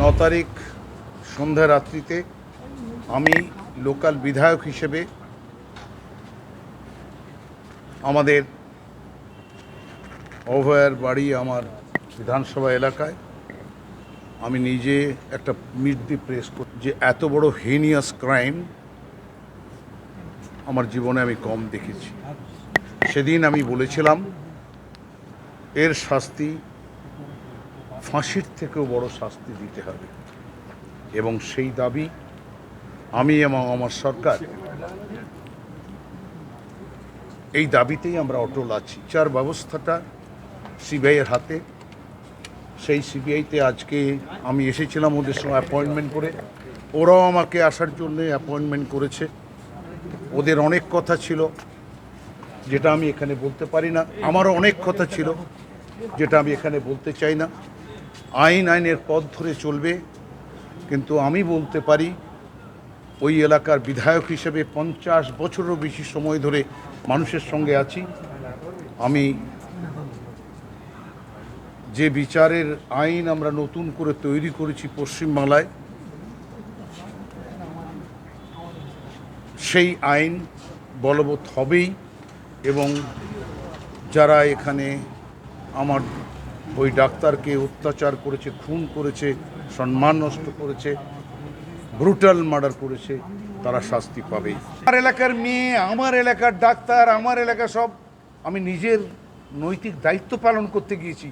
ন তারিখ সন্ধ্যা রাত্রিতে আমি লোকাল বিধায়ক হিসেবে আমাদের অভয়ার বাড়ি আমার বিধানসভা এলাকায় আমি নিজে একটা মিট দি প্রেস করি যে এত বড় হেনিয়াস ক্রাইম আমার জীবনে আমি কম দেখেছি। সেদিন আমি বলেছিলাম, এর শাস্তি ফাঁসির থেকেও বড় শাস্তি দিতে হবে। এবং সেই দাবি আমি এবং আমার সরকার। এই দাবিতেই আমরা অটল আছি। চার ব্যবস্থাটা সিবিআইয়ের হাতে। সেই সিবিআইতে আজকে আমি এসেছিলাম ওদের সঙ্গে অ্যাপয়েন্টমেন্ট করে। ওরাও আমাকে আসার জন্য অ্যাপয়েন্টমেন্ট করেছে। ওদের অনেক কথা ছিল, যেটা আমি এখানে বলতে পারি না। আমারও অনেক কথা ছিল, যেটা আমি এখানে বলতে চাই না। আইন আইনের পথ ধরে চলবে, কিন্তু আমি বলতে পারি, ওই এলাকার বিধায়ক হিসেবে পঞ্চাশ বছরেরও বেশি সময় ধরে মানুষের সঙ্গে আছি। আমি যে বিচারের আইন আমরা নতুন করে তৈরি করেছি পশ্চিমবাংলায়, সেই আইন বলবৎ হবেই এবং যারা এখানে আমার ওই ডাক্তারকে অত্যাচার করেছে, খুন করেছে, সম্মান নষ্ট করেছে ব্রুটাল মার্ডার করেছে, তারা শাস্তি পাবে আমার এলাকার মেয়ে, আমার এলাকার ডাক্তার, আমার এলাকা সব, আমি নিজের নৈতিক দায়িত্ব পালন করতে গিয়েছি।